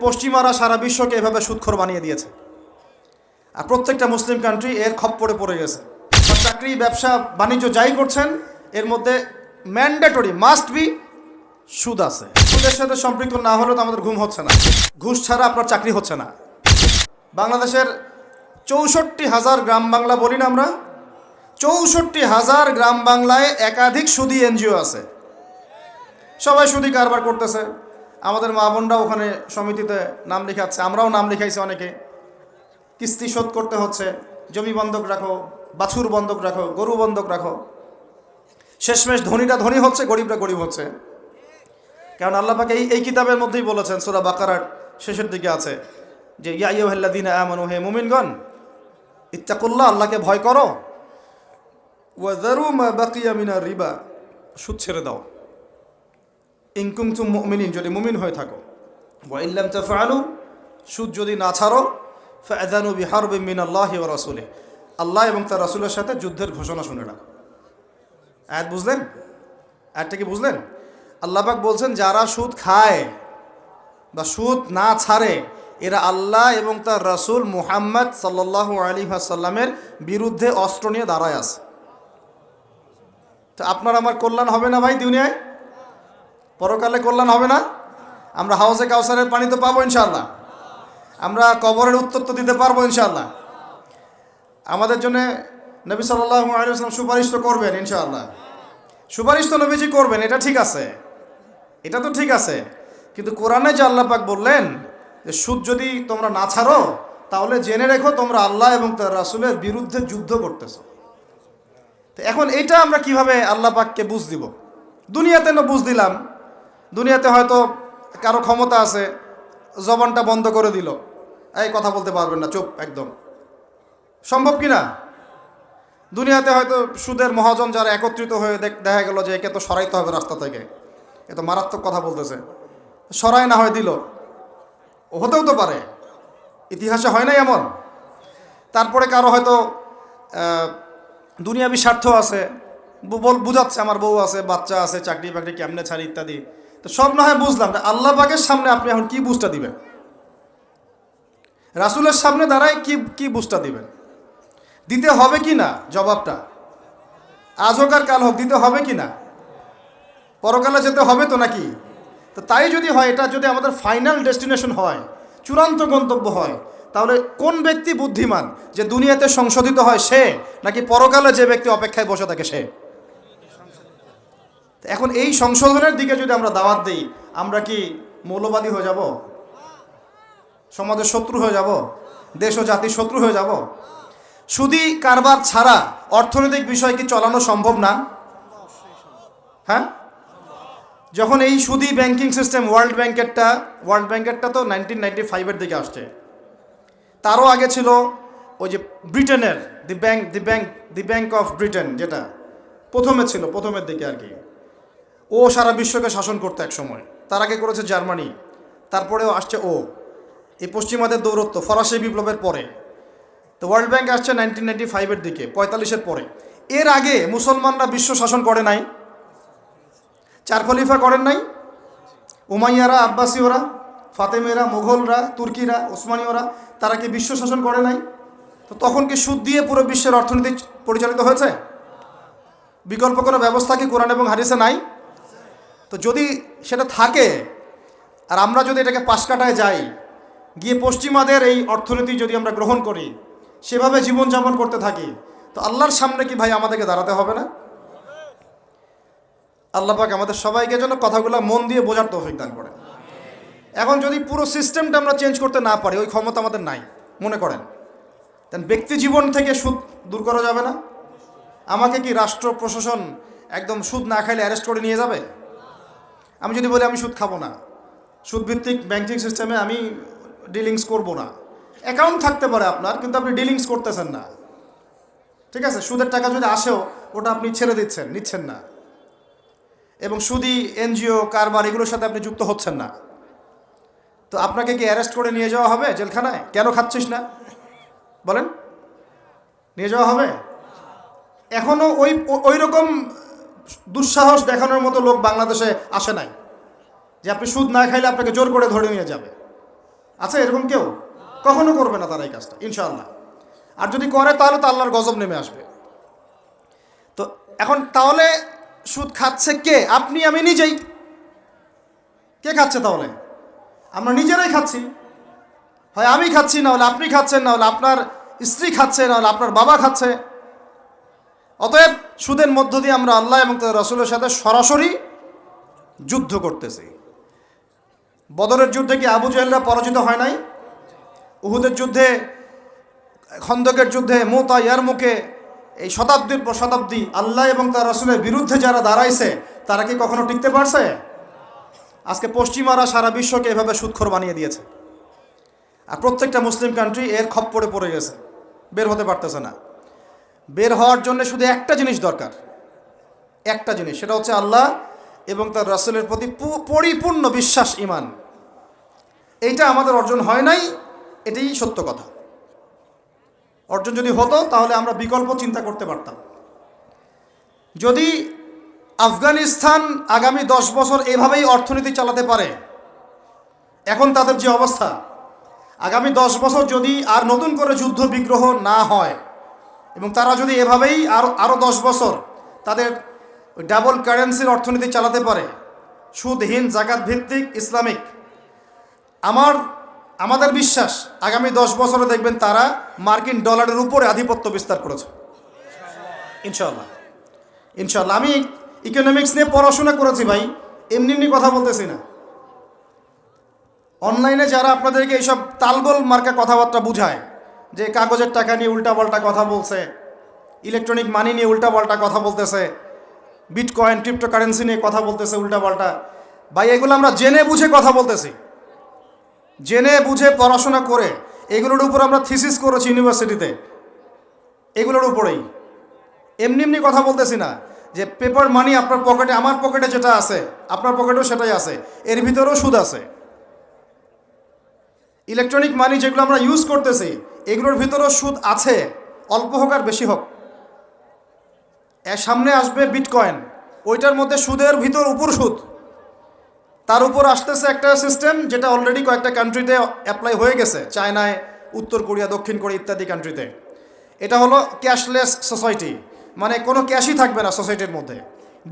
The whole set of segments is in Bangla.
পশ্চিমারা সারা বিশ্বকে এভাবে সুদখোর বানিয়ে দিয়েছে। আর প্রত্যেকটা মুসলিম কান্ট্রি এর খপ্পরে পড়ে গেছে। চাকরি, ব্যবসা, বাণিজ্য যাই করছেন, এর মধ্যে ম্যান্ডেটরি মাস্ট বি সুদ আছে। সুদের সাথে সম্পৃক্ত না হলেও তো আমাদের ঘুম হচ্ছে না। ঘুষ ছাড়া আপনার চাকরি হচ্ছে না। বাংলাদেশের চৌষট্টি হাজার গ্রাম বাংলা বলি না আমরা। চৌষট্টি হাজার গ্রাম বাংলায় একাধিক সুদী এনজিও আছে। সবাই সুদী কারবার করতেছে। আমাদের মা বোনরা ওখানে সমিতিতে নাম লিখাচ্ছে, আমরাও নাম লিখাইছি অনেকে। কিস্তি শোধ করতে হচ্ছে, জমি বন্ধক রাখো, বাছুর বন্ধক রাখো, গরু বন্ধক রাখো। শেষমেশ ধনীরা ধনী হচ্ছে, গরিবরা গরিব হচ্ছে। কারণ আল্লাপাকে এই এই কিতাবের মধ্যেই বলেছেন, সুরা বাকারার শেষের দিকে আছে যে ইয়াইয়াল্লাদিন আমানু, হে মুমিনগণ, ইত্তাকুল্লাহ, আল্লাহকে ভয় করো। ওয়াজারু মা বাকিয়া মিনা রিবা। সুদ ছেড়ে দাও। ইনকুম তুম মুমিনিন, যদি মুমিন হয়ে থাকো। ওয়া ইল্লাম তাফআলু, সুদ যদি না ছাড়ো, ফাআযানু বিহারবিন মিনাল্লাহি ওয়া রাসূলিহি। আল্লাহ এবং তার রাসূলের সাথে যুদ্ধের ঘোষণা শুনে রাখো। আয়াত বুঝলেন? আয়াতটা কি বুঝলেন? আল্লাপাক বলছেন, যারা সুদ খায় বা সুদ না ছাড়ে, এরা আল্লাহ এবং তার রাসূল মুহাম্মদ সাল্লাল্লাহু আলী সাল্লামের বিরুদ্ধে অস্ত্র নিয়ে দাঁড়ায় আছে। তো আপনার আমার কল্যাণ হবে না ভাই দুনিয়ায়? পরকালে কল্যাণ হবে না। আমরা হাউসে কাউসারের পানি তো পাবো ইনশাল্লাহ আমরা কবরের উত্তর তো দিতে পারব ইনশাল্লাহ আমাদের জন্য নবী আলিয়াল্লাম সুপারিশ তো করবেন ইনশাআল্লাহ। সুপারিশ তো নবীজি করবেন, এটা ঠিক আছে। এটা তো ঠিক আছে। কিন্তু কোরআনে যে আল্লাহ পাক বললেন যে, সুদ যদি তোমরা না ছাড়ো, তাহলে জেনে রেখো তোমরা আল্লাহ এবং তার রাসূলের বিরুদ্ধে যুদ্ধ করতেছ। তো এখন এইটা আমরা কীভাবে আল্লাহ পাককে বুঝ দিব? দুনিয়াতে না বুঝ দিলাম। দুনিয়াতে হয়তো কারও ক্ষমতা আছে, জবানটা বন্ধ করে দিল। এই কথা বলতে পারবেন না, চুপ, একদম। সম্ভব কি না? দুনিয়াতে হয়তো সুদের মহাজন যারা একত্রিত হয়ে দেখ- গেল যে একে তো সরাইতে হবে রাস্তা থেকে। এ তো মারাত্মক কথা বলতেছে। সরাই না হয় দিল। হতেও তো পারে। ইতিহাসে হয় নাই এমন। তারপরে কারও হয়তো দুনিয়াবি স্বার্থ আছে বুঝাচ্ছে, আমার বউ আছে, বাচ্চা আছে চাকরি বাকরি কেমনে ছাড়ি ইত্যাদি। তো সব না হয় বুঝলাম আল্লাহ পাকের সামনে আপনি এখন কি বুঝটা দিবেন? রাসূলের সামনে দাঁড়ায় কি কি বুঝটা দিবেন? দিতে হবে কি না জবাবটা? আজ হোক আর কাল হোক, দিতে হবে কি না? পরকালে যেতে হবে তো নাকি? তো তাই যদি হয়, এটা যদি আমাদের ফাইনাল ডেস্টিনেশন হয়, চূড়ান্ত গন্তব্য হয়, তাহলে কোন ব্যক্তি বুদ্ধিমান যে দুনিয়াতে সংশোধিত হয় সে, নাকি পরকালে যে ব্যক্তি অপেক্ষায় বসে থাকে সে? এখন এই সংশোধনের দিকে যদি আমরা দাওয়াত দিই, আমরা কি মৌলবাদী হয়ে যাব? সমাজের শত্রু হয়ে যাব? দেশ ও জাতির শত্রু হয়ে যাব? সুদি কারবার ছাড়া অর্থনৈতিক বিষয় কি চালানো সম্ভব না? হ্যাঁ? যখন এই সুদি ব্যাংকিং সিস্টেম ওয়ার্ল্ড ব্যাংকেরটা ওয়ার্ল্ড ব্যাংকেরটা তো নাইনটিন নাইনটি ফাইভের দিকে আসছে। তারও আগে ছিল ওই যে ব্রিটেনের, the bank the bank the bank of Britain যেটা, প্রথমে ছিল, প্রথমের দিকে আর কি। ও সারা বিশ্বকে শাসন করতো এক সময়। তার আগে করেছে জার্মানি, তারপরেও আসছে ও। এই পশ্চিমাদের দৌরত্ব ফরাসি বিপ্লবের পরে। তো ওয়ার্ল্ড ব্যাংক আসছে নাইনটিন নাইনটি ফাইভের দিকে, পঁয়তাল্লিশের পরে। এর আগে মুসলমানরা বিশ্ব শাসন করে নাই। চার খলিফা করেন নাই। উমাইয়ারা, আব্বাসীয়রা, ফাতেমেরা, মোঘলরা, তুর্কিরা, ওসমানীয়রা, তারা কি বিশ্ব শাসন করে নাই? তো তখন কি সুদ দিয়ে পুরো বিশ্বের অর্থনীতি পরিচালিত হয়েছে? বিকল্প কোনো ব্যবস্থা কি কোরআন এবং হারিসে নাই? তো যদি সেটা থাকে, আর আমরা যদি এটাকে পাশ কাটায় যাই, গিয়ে পশ্চিমাদের এই অর্থনীতি যদি আমরা গ্রহণ করি, সেভাবে জীবনযাপন করতে থাকি, তো আল্লাহর সামনে কি ভাই আমাদেরকে দাঁড়াতে হবে না? আল্লাহ পাক আমাদের সবাইকে যেন কথাগুলো মন দিয়ে বোঝার তৌফিক দান করে এখন যদি পুরো সিস্টেমটা আমরা চেঞ্জ করতে না পারি, ওই ক্ষমতা আমাদের নাই, মনে করেন। দেন ব্যক্তি জীবন থেকে সুদ দূর করা যাবে না। আমাকে কি রাষ্ট্র প্রশাসন একদম সুদ না খাইলে অ্যারেস্ট করে নিয়ে যাবে? আমি যদি বলি আমি সুদ খাব না, সুদভিত্তিক ব্যাংকিং সিস্টেমে আমি ডিলিংস করব না। অ্যাকাউন্ট থাকতে পারে আপনার, কিন্তু আপনি ডিলিংস করতেছেন না। ঠিক আছে? সুদের টাকা যদি আসেও, ওটা আপনি ছেড়ে দিচ্ছেন, নিচ্ছেন না। এবং সুদি, এনজিও, কারবার, এগুলোর সাথে আপনি যুক্ত হচ্ছেন না। তো আপনাকে কি অ্যারেস্ট করে নিয়ে যাওয়া হবে জেলখানায়? কেন খাচ্ছিস না? বলেন। নিয়ে যাওয়া হবে? এখনও ওই ওই রকম দুঃসাহস দেখানোর মতো লোক বাংলাদেশে আসে নাই যে আপনি সুদ না খাইলে আপনাকে জোর করে ধরে নিয়ে যাবে। আচ্ছা এরকম কেউ? কখনো করবে না তারা এই কাজটা, ইনশাআল্লাহ। আর যদি করে, তাহলে তো আল্লাহর গজব নেমে আসবে। তো এখন তাহলে সুদ খাচ্ছে কে? আপনি, আমি নিজেই। কে খাচ্ছে তাহলে? আমরা নিজেরাই খাচ্ছি। হয় আমি খাচ্ছি, না হলে আপনি খাচ্ছেন, না হলে আপনার স্ত্রী খাচ্ছে, না হলে আপনার বাবা খাচ্ছে। অতএব সুদের মধ্য দিয়ে আমরা আল্লাহ এবং তার রসুলের সাথে সরাসরি যুদ্ধ করতেছি। বদরের যুদ্ধে কি আবু জাহেলরা পরাজিত হয় নাই? উহুদের যুদ্ধে, খন্দকের যুদ্ধে, মোতা ইয়ার মুখে এই শতাব্দীর পর শতাব্দী আল্লাহ এবং তার রসুলের বিরুদ্ধে যারা দাঁড়াইছে, তারা কি কখনো টিকতে পারছে? আজকে পশ্চিমারা সারা বিশ্বকে এভাবে সুৎখর বানিয়ে দিয়েছে। আর প্রত্যেকটা মুসলিম কান্ট্রি এর খপ্পরে পড়ে গেছে। বের হতে পারতেছে না। বের হওয়ার জন্য শুধু একটা জিনিস দরকার। একটা জিনিস, সেটা হচ্ছে আল্লাহ এবং তার রাসূলের প্রতি পরিপূর্ণ বিশ্বাস ইমান এইটা আমাদের অর্জন হয় নাই, এটাই সত্য কথা। অর্জন যদি হতো, তাহলে আমরা বিকল্প চিন্তা করতে পারতাম। যদি আফগানিস্তান আগামী দশ বছর এভাবেই অর্থনীতি চালাতে পারে, এখন তাদের যে অবস্থা, আগামী দশ বছর যদি আর নতুন করে যুদ্ধ বিগ্রহ না হয় এবং তারা যদি এভাবেই আর আরও দশ বছর তাদের ডাবল কারেন্সির অর্থনীতি চালাতে পারে, সুদহীন জাকাত ভিত্তিক ইসলামিক, আমার, আমাদের বিশ্বাস আগামী দশ বছরে দেখবেন তারা মার্কিন ডলারের উপরে আধিপত্য বিস্তার করেছে। ইনশাল্লাহ ইনশাল্লাহ আমি ইকোনমিক্স নিয়ে পড়াশোনা করেছি ভাই, এমনি এমনি কথা বলতেছি না। অনলাইনে যারা আপনাদেরকে এইসব তালগোল মার্কা কথাবার্তা বুঝায় যে কাগজের টাকা নিয়ে উল্টাপাল্টা কথা বলছে ইলেকট্রনিক মানি নিয়ে উল্টাপাল্টা কথা বলতেছে বিটকয়েন ক্রিপ্টোকারেন্সি নিয়ে কথা বলতেছে উল্টাপাল্টা। ভাই, এগুলো আমরা জেনে বুঝে কথা বলতেছি। জেনে বুঝে পড়াশোনা করে এগুলোর উপর আমরা থিসিস করেছি ইউনিভার্সিটিতে এগুলোর উপরেই। এমনি এমনি কথা বলতেছি না যে পেপার মানি আপনার পকেটে আমার পকেটে যেটা আছে, আপনার পকেটেও সেটাই আছে, এর ভিতরেও সুদ আছে। ইলেকট্রনিক মানি যেগুলো আমরা ইউজ করতেছি, এগুলোর ভিতরেও সুদ আছে। অল্প হোক আর বেশি হোক। এর সামনে আসবে বিটকয়েন ওইটার মধ্যে সুদের ভিতর উপর সুদ। তার উপর আসতেছে একটা সিস্টেম যেটা অলরেডি কয়েকটা কান্ট্রিতে অ্যাপ্লাই হয়ে গেছে। চায়নায় উত্তর কোরিয়া, দক্ষিণ কোরিয়া ইত্যাদি কান্ট্রিতে এটা হলো ক্যাশলেস সোসাইটি মানে কোনো ক্যাশই থাকবে না সোসাইটির মধ্যে।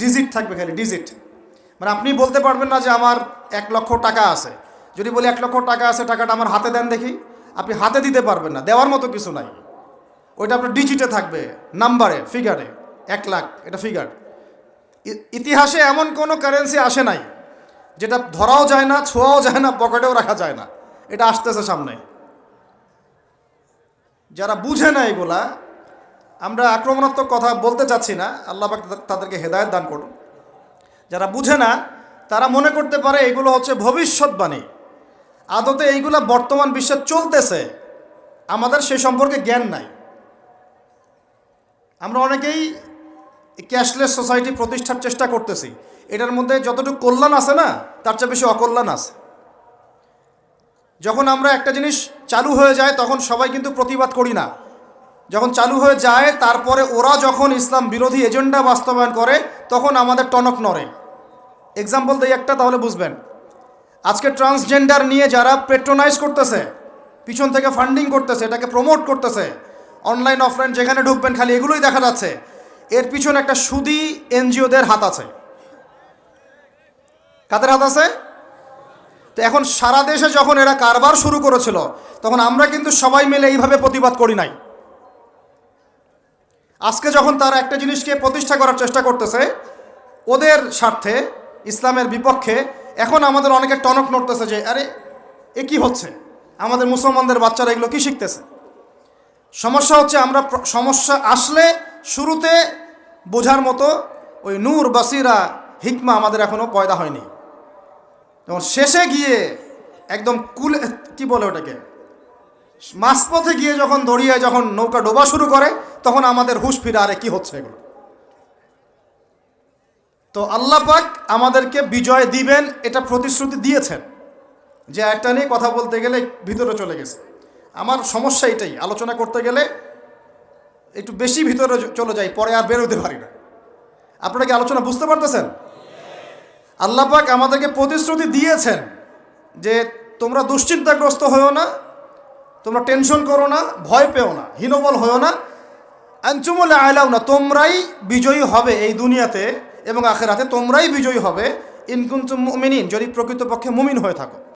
ডিজিট থাকবে খালি ডিজিট মানে আপনি বলতে পারবেন না যে আমার এক লক্ষ টাকা আছে। যদি বলি এক লক্ষ টাকা আছে, টাকাটা আমার হাতে দেন দেখি। আপনি হাতে দিতে পারবেন না, দেওয়ার মতো কিছু নাই। ওইটা আপনার ডিজিটে থাকবে নাম্বারে ফিগারে এক লাখ, এটা ফিগার ইতিহাসে এমন কোনো কারেন্সি আসে নাই, যেটা ধরাও যায় না, ছোঁয়াও যায় না, পকেটেও রাখা যায় না। এটা আসতেছে সামনে। যারা বুঝে না এগুলা, আমরা আক্রমণাত্মক কথা বলতে চাচ্ছি না, আল্লাহ তাদেরকে হেদায়ত দান করুন। যারা বুঝে না, তারা মনে করতে পারে এগুলো হচ্ছে ভবিষ্যৎবাণী। আদতে এইগুলা বর্তমান বিশ্বে চলতেছে, আমাদের সে সম্পর্কে জ্ঞান নাই। আমরা অনেকেই ক্যাশলেস সোসাইটি প্রতিষ্ঠার চেষ্টা করতেছি। এটার মধ্যে যতটুকু কল্যাণ আছে না, তার চেয়ে বেশি অকল্যাণ আছে। যখন আমরা একটা জিনিস চালু হয়ে যায়, তখন সবাই কিন্তু প্রতিবাদ করি না। যখন চালু হয়ে যায়, তারপরে ওরা যখন ইসলাম বিরোধী এজেন্ডা বাস্তবায়ন করে, তখন আমাদের টনক নড়ে। এক্সাম্পল দিই একটা, তাহলে বুঝবেন। আজকে ট্রান্সজেন্ডার নিয়ে যারা পেট্রোনাইজ করতেছে, পিছন থেকে ফান্ডিং করতেছে, এটাকে প্রমোট করতেছে অনলাইন অফলাইন যেখানে ঢুকবেন খালি এগুলোই দেখা যাচ্ছে। এর পিছনে একটা সুদি এনজিওদের হাত আছে। কাদের হাত আছে? তো এখন সারা দেশে যখন এরা কারবার শুরু করেছিল, তখন আমরা কিন্তু সবাই মিলে এইভাবে প্রতিবাদ করি নাই। আজকে যখন তারা একটা জিনিসকে প্রতিষ্ঠা করার চেষ্টা করতেছে, ওদের স্বার্থে, ইসলামের বিপক্ষে এখন আমাদের অনেকে টনক নড়তেছে যে, আরে, এ কি হচ্ছে? আমাদের মুসলমানদের বাচ্চারা এগুলো কী শিখতেছে? সমস্যা হচ্ছে আমরা সমস্যা আসলে শুরুতে বোঝার মতো ওই নূর, বাসিরা, হিকমা আমাদের এখনও পয়দা হয়নি। এবং শেষে গিয়ে একদম কুলে, কি বলে ওটাকে? মাঝপথে গিয়ে যখন দড়িয়ে যখন নৌকা ডোবা শুরু করে, তখন আমাদের হুশ ফিরে, আরে, কি হচ্ছে এগুলো? তো আল্লাহ পাক আমাদেরকে বিজয় দিবেন, এটা প্রতিশ্রুতি দিয়েছেন যে একটা নিয়ে কথা বলতে গেলে ভিতরে চলে গেছে। আমার সমস্যা এটাই, আলোচনা করতে গেলে একটু বেশি ভিতরে চলে যাই, পরে আর বেরোতে পারি না। আপনারা কি আলোচনা বুঝতে পারতেছেন? আল্লাহ পাক আমাদেরকে প্রতিশ্রুতি দিয়েছেন যে তোমরা দুশ্চিন্তাগ্রস্ত হয়েও না, তোমরা টেনশন করো না, ভয় পেও না, হীনবল হয়েও না। আঞ্চুমলে আয়লাও না তোমরাই বিজয়ী হবে এই দুনিয়াতে। এবং আখেরাতে তোমরাই বিজয়ী হবে। ইনকুন্তুম মুমিনিন যদি প্রকৃতপক্ষে মুমিন হয়ে থাকো।